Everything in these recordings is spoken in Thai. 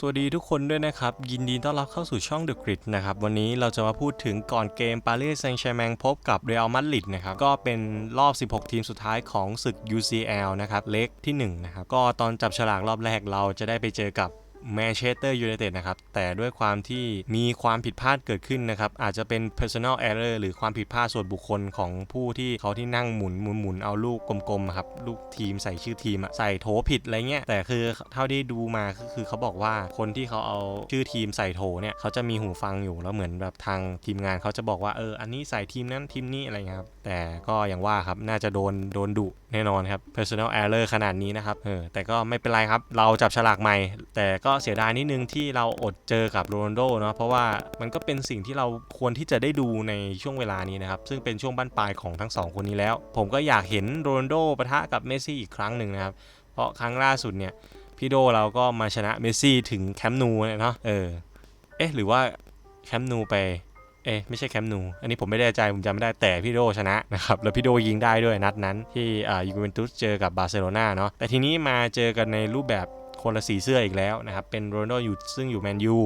สวัสดีทุกคนด้วยนะครับ ยินดีต้อนรับเข้าสู่ช่อง The Grid นะครับ วันนี้เราจะมาพูดถึงก่อนเกมปารีสแซงต์แชร์แมงพบกับเรอัลมาดริดนะครับ ก็เป็นรอบ 16 ทีมสุดท้ายของศึก UCL นะครับ เล็กที่ 1 นะครับ ก็ตอนจับฉลากรอบแรกเราจะได้ไปเจอกับ แมนเชสเตอร์ยูไนเต็ดนะครับ แต่ด้วยความที่มีความผิดพลาดเกิดขึ้นนะครับ อาจจะเป็น personal error หรือความผิดพลาดส่วนบุคคลของผู้ที่เขาที่นั่งหมุนหมุนหมุนเอาลูกกลมๆครับ ลูกทีมใส่ชื่อทีมอะใส่โถผิดอะไรเงี้ย แต่คือเท่าที่ดูมาก็คือเขาบอกว่าคนที่เขาเอาชื่อทีมใส่โถเนี่ยเขาจะมีหูฟังอยู่แล้วเหมือนแบบทางทีมงานเขาจะบอกว่าเอออันนี้ใส่ทีมนั้นทีมนี้อะไรเงี้ยครับแต่ก็อย่างว่าครับน่าจะโดนโดนดุ แน่นอนครับ personal error ขนาดนี้นะครับเออแต่ก็ไม่เป็นไรครับ เราจับฉลากใหม่ แต่ก็เสียดายนิดนึงที่เราอดเจอกับโรนลโดเนาะเพราะว่ามันก็เป็นสิ่งที่เราควรที่จะได้ดูในช่วงเวลานี้นะครับ ซึ่งเป็นช่วงบั้นปลายของทั้งสองคนนี้แล้ว ผมก็อยากเห็นโรนลโดปะทะกับเมสซี่อีกครั้งหนึ่งนะครับ เพราะครั้งล่าสุดเนี่ยพี่โดเราก็มาชนะเมสซี่ถึงแคมป์นูเนี่ยเนาะเออเอ๊ะหรือว่าแคมป์นูไป เอ๊ะไม่ใช่แคมป์นู อันนี้ผมไม่แน่ใจผมจำไม่ได้แต่พี่โดชนะนะครับแล้วพี่โดยิงได้ด้วยนัดนั้นที่อ่ายูเวนตุสเจอกับบาร์เซโลนาเนาะแต่ทีนี้มาเจอกันในรูปแบบคนละสีเสื้ออีกแล้วนะครับ เป็นโรนัลโดอยู่ซึ่งอยู่แมนยู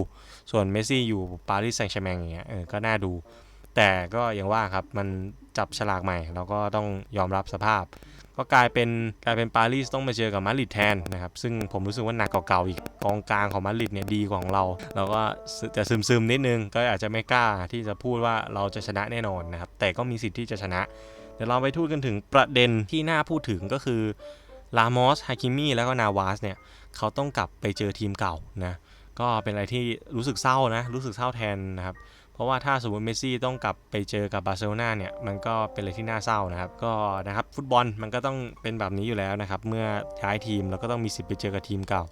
ส่วนเมสซี่อยู่ปารีสแซงต์แชร์แมงอย่างเงี้ยเออก็น่าดู แต่ก็อย่างว่าครับมันจับฉลากใหม่ เราก็ต้องยอมรับสภาพ ก็กลายเป็นกลายเป็นปารีสต้องมาเจอกับมาดริดแทนนะครับซึ่งผมรู้สึกว่าหนักกว่าเก่าอีกกองกลางของมาดริดเนี่ยดีกว่าของเรา เราก็จะซึมๆนิดนึง ก็อาจจะไม่กล้าที่จะพูดว่าเราจะชนะแน่นอนนะครับแต่ก็มีสิทธิ์ที่จะชนะเดี๋ยวเราไปพูดกันถึงประเด็นที่น่าพูดถึงก็คือลามอสฮาคิมีแล้วก็นาวาสเนี่ยเขาต้องกลับไปเจอทีมเก่านะก็เป็นอะไรที่รู้สึกเศร้านะรู้สึกเศร้าแทนนะครับ ราะว่าถ้าสมมติเมสซี่ต้องกลับไปเจอกับบาร์เซโลนาเนี่ยมันก็เป็นอะไรที่น่าเศร้านะครับก็นะครับฟุตบอลมันก็ต้องเป็นแบบนี้อยู่แล้วนะครับเมื่อย้ายทีมเราก็ต้องมีสิทธิ์ไปเจอกับทีมเก่า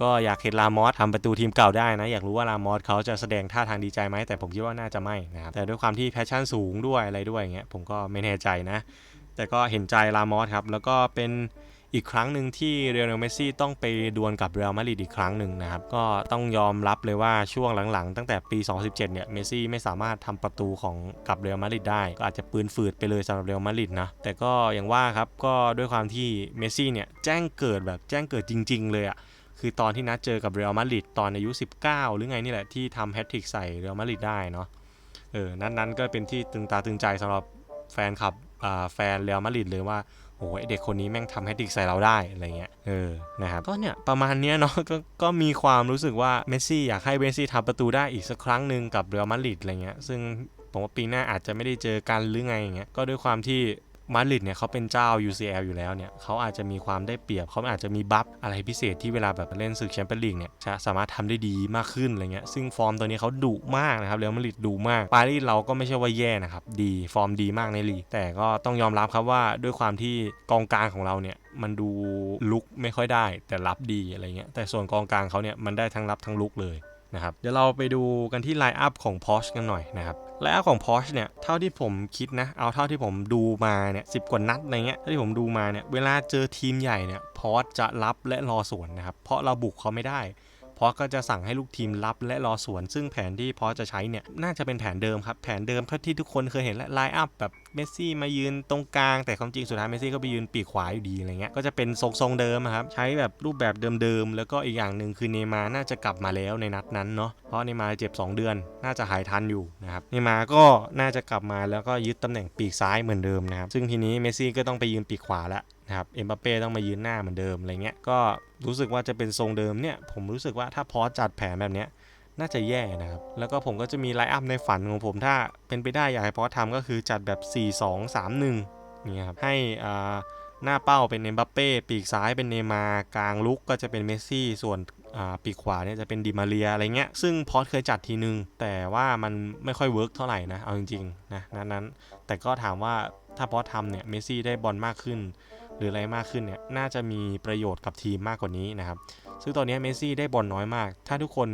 ก็อยากเห็นลามอสทำประตูทีมเก่าได้นะ อยากรู้ว่าลามอสเขาจะแสดงท่าทางดีใจไหมแต่ผมคิดว่าน่าจะไม่นะครับแต่ด้วยความที่แพชชั่นสูงด้วยอะไรด้วยอย่างเงี้ยผมก็ไม่แน่ใจนะ แต่ก็เห็นใจลามอสครับแล้วก็เป็น อีกครั้งหนึ่งที่เรอัลเมสซี่ต้องไปดวลกับเรอัลมาดริดอีกครั้งหนึ่งนะครับก็ต้องยอมรับเลยว่าช่วงหลังๆ ตั้งแต่ปี 2017 เนี่ยเมสซี่ไม่สามารถทำประตูของกับเรอัลมาดริดได้ก็อาจจะปืนฝืดไปเลยสำหรับเรอัลมาดริดนะแต่ก็อย่างว่าครับก็ด้วยความที่เมสซี่เนี่ยแจ้งเกิดแบบแจ้งเกิดจริง ๆ เลยอะคือตอนที่นัดเจอกับเรอัลมาดริดตอนอายุ 19 หรือไงนี่แหละที่ทำแฮตทริกใส่เรอัลมาดริดได้เนาะเออนั้นนั้นก็เป็นที่ตึงตาตึงใจสำหรับแฟนคลับอ่าแฟนเรอัลมาดริดเลยว่า โอ้ยเด็กคนนี้แม่งทำแฮตติกใส่เราได้อะไรเงี้ย เออ นะครับ ก็เนี่ยประมาณเนี้ยเนาะก็ก็มีความรู้สึกว่าเมสซี่อยากให้เมสซี่ทำประตูได้อีกสักครั้งหนึ่งกับเรอัลมาดริดอะไรเงี้ย ซึ่งผมว่าปีหน้าอาจจะไม่ได้เจอกันหรือไงอย่างเงี้ย ก็ด้วยความที่ มาดริดเนี่ยเขาเป็นเจ้า UCL อยู่แล้วเนี่ยเขาอาจจะมีความได้เปรียบเขาอาจจะมีบัฟอะไรพิเศษที่เวลาแบบเล่นศึกแชมเปี้ยนลีกเนี่ยจะสามารถทำได้ดีมากขึ้นอะไรเงี้ยซึ่งฟอร์มตัวนี้เขาดุมากนะครับเรอัลมาดริดดุมากปารีสเราก็ไม่ใช่ว่าแย่นะครับดีฟอร์มดีมากในลีกแต่ก็ต้องยอมรับครับว่าด้วยความที่กองกลางของเราเนี่ยมันดูลุกไม่ค่อยได้ แต่รับดีอะไรเงี้ยแต่ส่วนกองกลางเขาเนี่ยมันได้ทั้งรับทั้งลุกเลย นะครับเดี๋ยวเราไปดูกันที่ไลน์อัพของ Porsche กันหน่อยนะครับไลน์อัพของ Porsche เนี่ยเท่าที่ผมคิดนะเอาเท่าที่ผมดูมาเนี่ยสิกว่านัดอะไรเงี้ยเท่าที่ผมดูมาเนี่ยเวลาเจอทีมใหญ่เนี่ยพอสจะรับและรอสวนนะครับเพราะเราบุกเขาไม่ได้พอสก็จะสั่งให้ลูกทีมรับและรอสวน ซึ่งแผนที่พอสจะใช้เนี่ยน่าจะเป็นแผนเดิมครับแผนเดิมเท่าที่ทุกคนเคยเห็นและไลน์อัพแบบ เมสซี่มายืนตรงกลาง แต่ความจริงสุดท้ายเมสซี่ก็ไปยืนปีกขวาอยู่ดีอะไรเงี้ยก็จะเป็นทรงทรงเดิมครับใช้แบบรูปแบบเดิมๆแล้วก็อีกอย่างหนึ่งคือเนย์มาน่าจะกลับมาแล้วในนัดนั้นเนาะเพราะเนย์มาเจ็บ 2 เดือน น่าจะหายทันอยู่นะครับเนย์มาก็น่าจะกลับมาแล้วก็ยึดตำแหน่งปีกซ้ายเหมือนเดิมนะครับซึ่งทีนี้เมสซี่ก็ต้องไปยืนปีกขวาแล้วนะครับเอ็มบัปเป้ต้องมายืนหน้าเหมือนเดิมอะไรเงี้ยก็รู้สึกว่าจะเป็นทรงเดิมเนี่ยผมรู้สึกว่าถ้าพอจัดแผนแบบเนี้ย น่าจะแย่นะครับ แล้วก็ผมก็จะมีไลน์อัพในฝันของผมถ้าเป็นไปได้อยากให้พอทำก็คือจัดแบบ 4 2 3 1นี่ครับให้อ่าหน้าเป้าเป็นเอ็มบัปเป้ปีกซ้ายเป็นเนย์มากลางลุกก็จะเป็นเมสซี่ส่วนอ่าปีกขวาเนี่ยจะเป็นดิมาเรียอะไรเงี้ย ซึ่งพอสเคยจัดทีนึง แต่ว่ามันไม่ค่อยเวิร์กเท่าไหร่นะ เอาจริงๆนะนั้นนั้น แต่ก็ถามว่าถ้าพอสทำเนี่ยเมสซี่ได้บอลมากขึ้น หรืออะไรมากขึ้นเนี่ยน่าจะมีประโยชน์กับทีมมากกว่านี้นะครับ ซึ่งตอนนี้เมสซี่ได้บอลน้อยมาก ถ้าทุกคน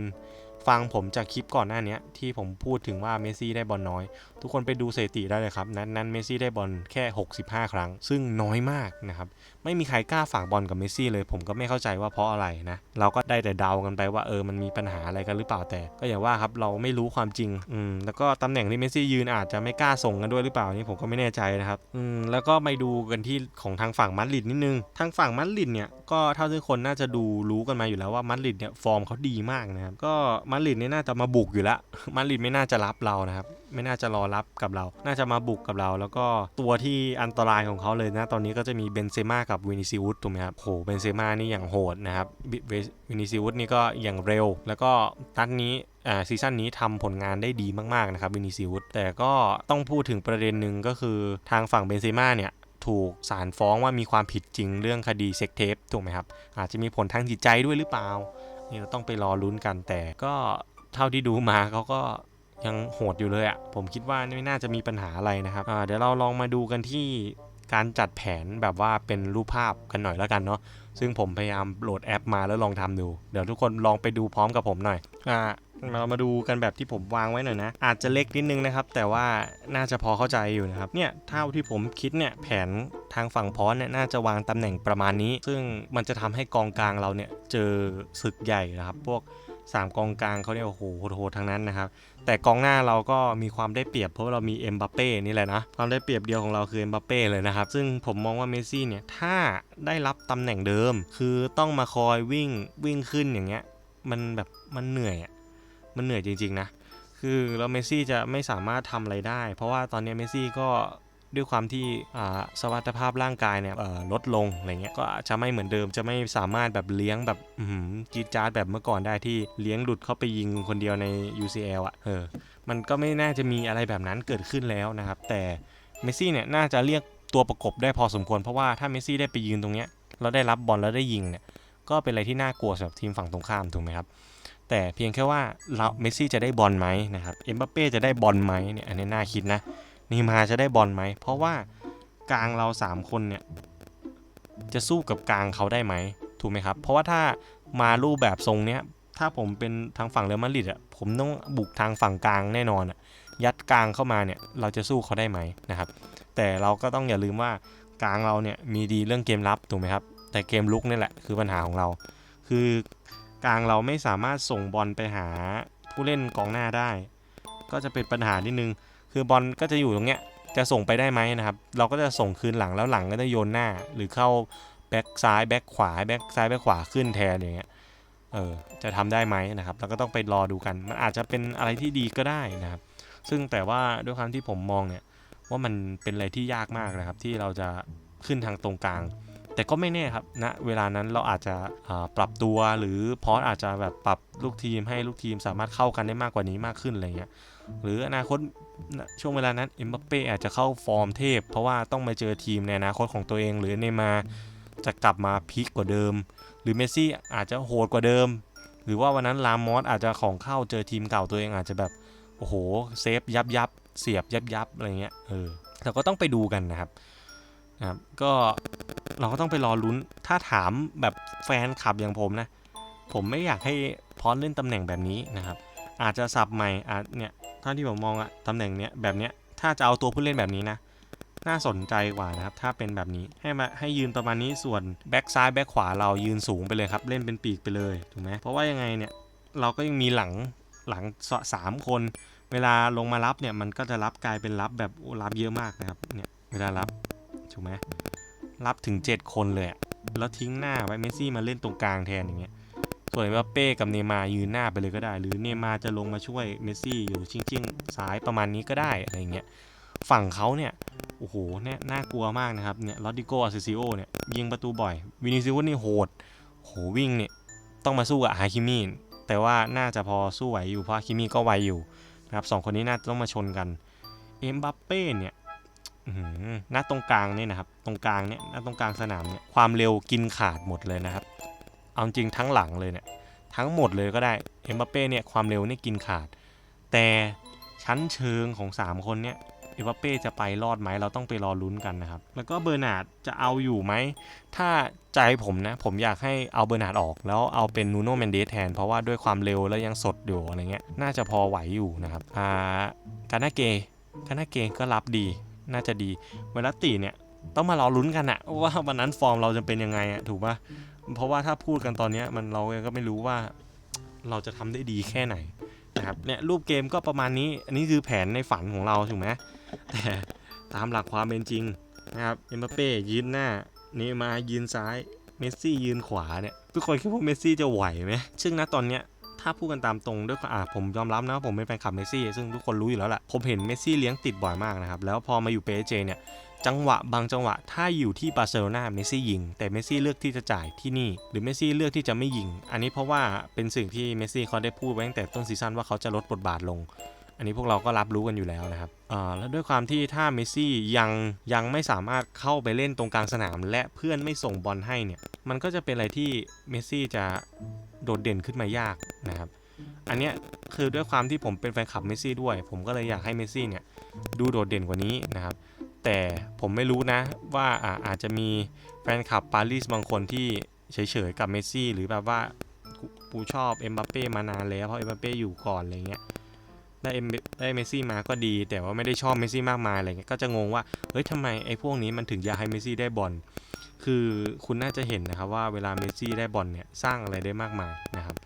ฟังผมจากคลิปก่อนหน้านี้ที่ผมพูดถึงว่าเมสซี่ได้บอลน้อย ทุกคนไปดูสถิติได้เลยครับ นั้นนั้นเมสซี่ได้บอลแค่ 65 ครั้ง ซึ่งน้อยมากนะครับ ไม่มีใครกล้าฝากบอลกับเมสซี่เลย ผมก็ไม่เข้าใจว่าเพราะอะไรนะ เราก็ได้แต่เดากันไปว่าเออมันมีปัญหาอะไรกันหรือเปล่าแต่ ก็อย่างว่าครับเราไม่รู้ความจริงอืมแล้วก็ตำแหน่งที่เมสซี่ยืนอาจจะไม่กล้าส่งกันด้วยหรือเปล่านี่ผมก็ไม่แน่ใจนะครับอืมแล้วก็ไปดูกันที่ของทางฝั่งมาดริดนิดนึงทางฝั่งมาดริดเนี่ยก็เท่าที่คนน่าจะดูรู้กันมาอยู่แล้วว่ามาดริดเนี่ยฟอร์มเขาดีมากนะครับก็มาริดนี่น่าจะมาบุกอยู่แล้วมาริดไม่น่าจะรับเรานะครับ ไม่น่าจะรอรับกับเรา น่าจะมาบุกกับเรา แล้วก็ตัวที่อันตรายของเขาเลยนะ ตอนนี้ก็จะมีเบนเซม่ากับวินิซิอุสถูกไหมครับโหเบนเซม่านี่อย่างโหดนะครับวินิซิอุสนี่ก็อย่างเร็ว แล้วก็นัดนี้อ่าซีซั่นนี้ทำผลงานได้ดีมากๆนะครับวินิซิอุสแต่ก็ต้องพูดถึงประเด็นหนึ่งก็คือทางฝั่งเบนเซม่าเนี่ยถูกศาลฟ้องว่ามีความผิดจริงเรื่องคดีเซ็กเทปถูกไหมครับ อาจจะมีผลทางจิตใจด้วยหรือเปล่า นี่เราต้องไปรอลุ้นกันแต่ก็เท่าที่ดูมาเขาก็ยังโหดอยู่เลยอะ่ะ ผมคิดว่าไม่น่าจะมีปัญหาอะไรนะครับเดี๋ยวเราลองมาดูกันที่การจัดแผนแบบว่าเป็นรูปภาพกันหน่อยแล้วกันเนาะซึ่งผมพยายามโหลดแอปมาแล้วลองทำดู เดี๋ยวทุกคนลองไปดูพร้อมกับผมหน่อยอ่า เรามาดูกันแบบที่ผมวางไว้หน่อยนะ อาจจะเล็กนิดนึงนะครับ แต่ว่าน่าจะพอเข้าใจอยู่นะครับ เนี่ยเท่าที่ผมคิดเนี่ยแผนทางฝั่งพอสเนี่ยน่าจะวางตำแหน่งประมาณนี้ ซึ่งมันจะทำให้กองกลางเราเนี่ยเจอศึกใหญ่นะครับ พวก 3 กองกลางเขาเนี่ยโอ้โหโหดทั้งนั้นนะครับ แต่กองหน้าเราก็มีความได้เปรียบเพราะเรามีเอ็มบัปเป้นี่แหละนะ ความได้เปรียบเดียวของเราคือเอ็มบัปเป้เลยนะครับ ซึ่งผมมองว่าเมสซี่เนี่ยถ้าได้รับตำแหน่งเดิม คือต้องมาคอยวิ่งวิ่งขึ้นอย่างเงี้ยมันแบบมันเหนื่อยอะ มันเหนื่อยจริง ๆ นะ คือแล้วเมสซี่จะไม่สามารถทำอะไรได้ เพราะว่าตอนนี้เมสซี่ก็ด้วยความที่อ่าสมรรถภาพร่างกายเนี่ยลดลงอะไรเงี้ยก็จะไม่เหมือนเดิมจะไม่สามารถแบบเลี้ยงแบบจี๊ดจ๊าดแบบเมื่อก่อนได้ที่เลี้ยงหลุดเข้าไปยิงคนเดียวใน UCL อะเออมันก็ไม่น่าจะมีอะไรแบบนั้นเกิดขึ้นแล้วนะครับ แต่เมสซี่เนี่ยน่าจะเรียกตัวประกบได้พอสมควร เพราะว่าถ้าเมสซี่ได้ไปยืนตรงเนี้ยแล้วได้รับบอลแล้วได้ยิงเนี่ยก็เป็นอะไรที่น่ากลัวสำหรับทีมฝั่งตรงข้ามถูกไหมครับ แต่เพียงแค่ว่าเราเมสซี่จะได้บอลไหมนะครับเอ็มบัปเป้จะได้บอลไหมเนี่ยอันนี้น่าคิดนะนีมาจะได้บอลไหม เพราะว่ากลางเรา 3 คนเนี่ยจะสู้กับกลางเขาได้ไหมถูกไหมครับ เพราะว่าถ้ามารูปแบบทรงเนี้ยถ้าผมเป็นทางฝั่งเรอัลมาดริดอะผมต้องบุกทางฝั่งกลางแน่นอนอะยัดกลางเข้ามาเนี่ยเราจะสู้เขาได้ไหมนะครับ แต่เราก็ต้องอย่าลืมว่ากลางเราเนี่ยมีดีเรื่องเกมรับถูกไหมครับแต่เกมลุกนี่แหละคือปัญหาของเรา คือ กลางเราไม่สามารถส่งบอลไปหาผู้เล่นกองหน้าได้ ก็จะเป็นปัญหานิดนึง คือบอลก็จะอยู่ตรงเนี้ยจะส่งไปได้ไหมนะครับ เราก็จะส่งคืนหลังแล้วหลังก็จะโยนหน้า หรือเข้าแบ็กซ้ายแบ็กขวาแบ็กซ้ายแบ็กขวาขึ้นแทนอย่างเงี้ยเออจะทำได้ไหมนะครับเราก็ต้องไปรอดูกัน มันอาจจะเป็นอะไรที่ดีก็ได้นะครับ ซึ่งแต่ว่าด้วยความที่ผมมองเนี่ยว่ามันเป็นอะไรที่ยากมากนะครับ ที่เราจะขึ้นทางตรงกลาง แต่ก็ไม่แน่ครับณนะเวลานั้นเราอาจจะปรับตัวหรือพอสอาจจะแบบปรับลูกทีมให้ลูกทีมสามารถเข้ากันได้มากกว่านี้มากขึ้นอะไรเงี้ยหรืออนาคตช่วงเวลานั้นเอ็มบัปเป้อาจจะเข้าฟอร์มเทพ เพราะว่าต้องมาเจอทีมในอนาคตของตัวเอง หรือเนยมาจะกลับมาพีคกว่าเดิม หรือเมสซี่อาจจะโหดกว่าเดิม หรือว่าวันนั้นลามอสอาจจะของเข้าเจอทีมเก่าตัวเองอาจจะแบบโอ้โหเซฟยับยับเสียบยับยับอะไรเงี้ยเออเราก็ต้องไปดูกันนะครับ นะครับก็เราก็ต้องไปรอลุ้นถ้าถามแบบแฟนคลับอย่างผมนะ ผมไม่อยากให้พอสเล่นตำแหน่งแบบนี้นะครับ อาจจะสับใหม่อาจเนี่ยท่านที่ผมมองอะตำแหน่งเนี้ยแบบเนี้ยถ้าจะเอาตัวผู้เล่นแบบนี้นะน่าสนใจกว่านะครับ ถ้าเป็นแบบนี้ให้มาให้ยืนประมาณนี้ส่วนแบ็กซ้ายแบ็กขวาเรายืนสูงไปเลยครับ เล่นเป็นปีกไปเลยถูกไหมเพราะว่ายังไงเนี่ยเราก็ยังมีหลังหลังสสามคน เวลาลงมารับเนี่ยมันก็จะรับกลายเป็นรับแบบรับเยอะมากนะครับเนี่ยเวลารับ ถูกไหมรับถึง 7 คนเลยแล้วทิ้งหน้าไว้เมสซี่มาเล่นตรงกลางแทนอย่างเงี้ยส่วนเอ็มบัปเป้กับเนมายืนหน้าไปเลยก็ได้ หรือเนมาจะลงมาช่วยเมสซี่อยู่ชิงๆซ้ายประมาณนี้ก็ได้อะไรเงี้ยฝั่งเขาเนี่ยโอ้โหเนี่ยน่ากลัวมากนะครับเนี่ยลอดิโกอาเซซิโอเนี่ยยิงประตูบ่อยวินิซิอุสนี่โหดโหวิ่งเนี่ยต้องมาสู้กับฮาคิมิแต่ว่าน่าจะพอสู้ไหวอยู่เพราะฮาคิมิก็ไวอยู่นะครับสองคนนี้น่าจะต้องมาชนกันเอ็มบัปเป้เนี่ย หน้าตรงกลางนี่นะครับ ตรงกลางเนี่ยหน้าตรงกลางสนามเนี่ยความเร็วกินขาดหมดเลยนะครับ เอาจริงทั้งหลังเลยเนี่ยทั้งหมดเลยก็ได้เอ็มบัปเป้เนี่ยความเร็วนี่กินขาด แต่ชั้นเชิงของ 3 คนเนี่ยเอ็มบัปเป้จะไปรอดไหมเราต้องไปรอลุ้นกันนะครับ แล้วก็เบอร์นาร์ดจะเอาอยู่ไหม ถ้าใจผมนะ ผมอยากให้เอาเบอร์นาร์ดออก แล้วเอาเป็นนูโน่เมนเดสแทน เพราะว่าด้วยความเร็วแล้วยังสดอยู่อะไรเงี้ยน่าจะพอไหวอยู่นะครับอ่ากานาเกคณะเกก็รับดี น่าจะดีเวลาตีเนี่ยต้องมารอลุ้นกันอะว่าวันนั้นฟอร์มเราจะเป็นยังไงอะถูกปะเพราะว่าถ้าพูดกันตอนนี้มันเราก็ไม่รู้ว่าเราจะทำได้ดีแค่ไหนนะครับเนี่ยรูปเกมก็ประมาณนี้ อันนี้คือแผนในฝันของเราถูกไหมแต่ตามหลักความเป็นจริงนะครับเอ็มบัปเป้ยืนหน้าเนย์มายืนซ้ายเมสซี่ยืนขวาเนี่ยทุกคนคิดว่าเมสซี่จะไหวไหมซึ่งณตอนเนี้ย ถ้าพูดกันตามตรงด้วยอะผมยอมรับนะว่าผมเป็นแฟนคลับเมสซี่ซึ่งทุกคนรู้อยู่แล้วแหละผมเห็นเมสซี่เลี้ยงติดบ่อยมากนะครับแล้วพอมาอยู่เปเจเนี่ยจังหวะบางจังหวะถ้าอยู่ที่บาร์เซโลนาเมสซี่ยิง แต่เมสซี่เลือกที่จะจ่ายที่นี่ หรือเมสซี่เลือกที่จะไม่ยิง อันนี้เพราะว่าเป็นสิ่งที่เมสซี่เขาได้พูดไว้ตั้งแต่ต้นซีซั่นว่าเขาจะลดบทบาทลง อันนี้พวกเราก็รับรู้กันอยู่แล้วนะครับอ่าแล้วด้วยความที่ถ้าเมสซี่ยังยังไม่สามารถเข้าไปเล่นตรงกลางสนาม และเพื่อนไม่ส่งบอลให้เนี่ยมันก็จะเป็นอะไรที่เมสซี่จะ โดดเด่นขึ้นมายากนะครับ อันเนี้ยคือด้วยความที่ผมเป็นแฟนคลับเมสซี่ด้วย ผมก็เลยอยากให้เมสซี่เนี่ยดูโดดเด่นกว่านี้นะครับ แต่ผมไม่รู้นะว่าอาจจะมีแฟนคลับปารีสบางคนที่เฉยๆกับเมสซี่หรือแบบว่ากูกูชอบเอ็มบัปเป้มานานแล้วเพราะเอ็มบัปเป้อยู่ก่อนอะไรเงี้ยได้เอ็มได้เมสซี่มาก็ดี แต่ว่าไม่ได้ชอบเมสซี่มากมายอะไรเงี้ยก็จะงงว่าเฮ้ยทำไมไอ้พวกนี้มันถึงอยากให้เมสซี่ได้บอล คือคุณน่าจะเห็นนะครับว่าเวลาเมสซี่ได้บอลเนี่ยสร้างอะไรได้มากมายนะครับ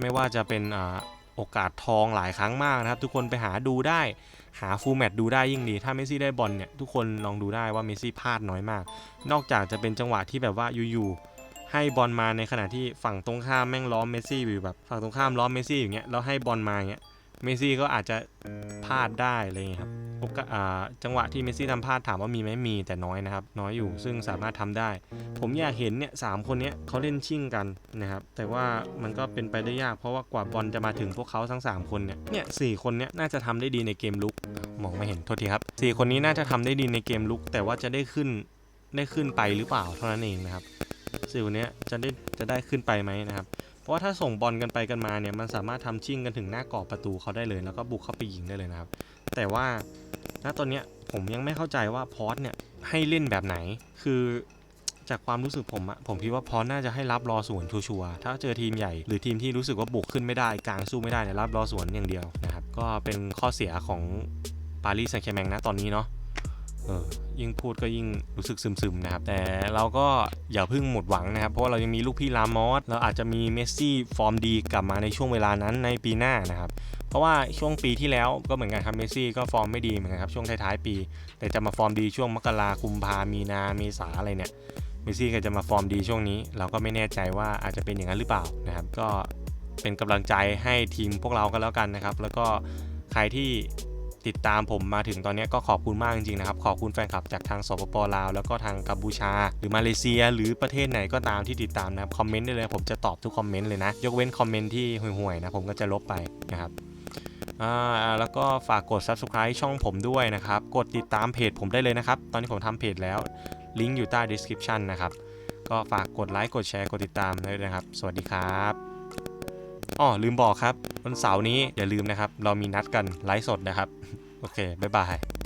ไม่ว่าจะเป็นอโอกาสทองหลายครั้งมากนะครับ ทุกคนไปหาดูได้หาฟูลแมตดูได้ยิ่งดี ถ้าเมสซี่ได้บอลเนี่ยทุกคนลองดูได้ว่าเมสซี่พลาดน้อยมาก นอกจากจะเป็นจังหวะที่แบบว่าอยู่ๆให้บอลมาในขณะที่ฝั่งตรงข้ามแม่งล้อมเมสซี่อยู่แบบฝั่งตรงข้ามล้อมเมสซี่อย่างเงี้ยแล้วให้บอลมาเงี้ยเมสซี่ก็อาจจะพลาดได้อะไรเงี้ยครับ โอกาสอ่าจังหวะที่เมสซี่ทำพลาดถามว่ามีไหมมีแต่น้อยนะครับ น้อยอยู่ซึ่งสามารถทำได้ ผมอยากเห็นเนี่ยสามคนเนี้ยเขาเล่นชิ่งกันนะครับ แต่ว่ามันก็เป็นไปได้ยากเพราะว่ากว่าบอลจะมาถึงพวกเขาทั้ง 3 คนเนี่ยเนี่ยสคนเนี้ยน่าจะทำได้ดีในเกมลุกมองไม่เห็นโทษทีครับสี่คนนี้น่าจะทำได้ดีในเกมลุก แต่ว่าจะได้ขึ้นได้ขึ้นไปหรือเปล่าเท่านั้นเองนะครับสี่คนเนี้ยจะได้จะได้ขึ้นไปไหมนะครับเพราะว่าถ้าส่งบอลกันไปกันมาเนี่ยมันสามารถทำชิ่งกันถึงหน้ากรอบประตูเขาได้เลย แล้วก็บุกเข้าไปยิงได้เลยนะครับ แต่ว่าณตอนเนี้ยผมยังไม่เข้าใจว่าพอสเนี่ยให้เล่นแบบไหน คือจากความรู้สึกผมอะผมคิดว่าพอน่าจะให้รับรอสวนชัวร์ถ้าเจอทีมใหญ่ หรือทีมที่รู้สึกว่าบุกขึ้นไม่ได้กลางสู้ไม่ได้เนี่ยรับรอสวนอย่างเดียวนะครับ ก็เป็นข้อเสียของปารีสแซงต์แชร์แมงนะตอนนี้เนาะเออ ยิ่งพูดก็ยิ่งรู้สึกซึมๆนะครับ แต่เราก็อย่าเพิ่งหมดหวังนะครับ เพราะว่าเรายังมีลูกพี่ลามอส เราอาจจะมีเมสซี่ฟอร์มดีกลับมาในช่วงเวลานั้นในปีหน้านะครับ เพราะว่าช่วงปีที่แล้วก็เหมือนกันครับเมสซี่ก็ฟอร์มไม่ดีเหมือนกันครับช่วงท้ายๆปี แต่จะมาฟอร์มดีช่วงมกราคุมภามีนาเมษาอะไรเนี่ยเมสซี่ก็จะมาฟอร์มดีช่วงนี้ เราก็ไม่แน่ใจว่าอาจจะเป็นอย่างนั้นหรือเปล่านะครับ ก็เป็นกำลังใจให้ทีมพวกเรากันแล้วกันนะครับ แล้วก็ใครที่ ติดตามผมมาถึงตอนนี้ก็ขอบคุณมากจริงๆนะครับ ขอบคุณแฟนคลับจากทางสปปลาว แล้วก็ทางกัมพูชา หรือมาเลเซีย หรือประเทศไหนก็ตามที่ติดตามนะครับคอมเมนต์ได้เลยผมจะตอบทุกคอมเมนต์เลยนะ ยกเว้นคอมเมนต์ที่ห่วยๆนะผมก็จะลบไปนะครับอ่าแล้วก็ฝากกด subscribe ช่องผมด้วยนะครับ กดติดตามเพจผมได้เลยนะครับ ตอนนี้ผมทำเพจแล้ว ลิงก์อยู่ใต้ description นะครับ ก็ฝากกดไลค์ กดแชร์ กดติดตามด้วยนะครับ สวัสดีครับ อ๋อลืมบอกครับวันเสาร์นี้อย่าลืมนะครับ เรามีนัดกันไลฟ์สดนะครับ โอเคบ๊ายบาย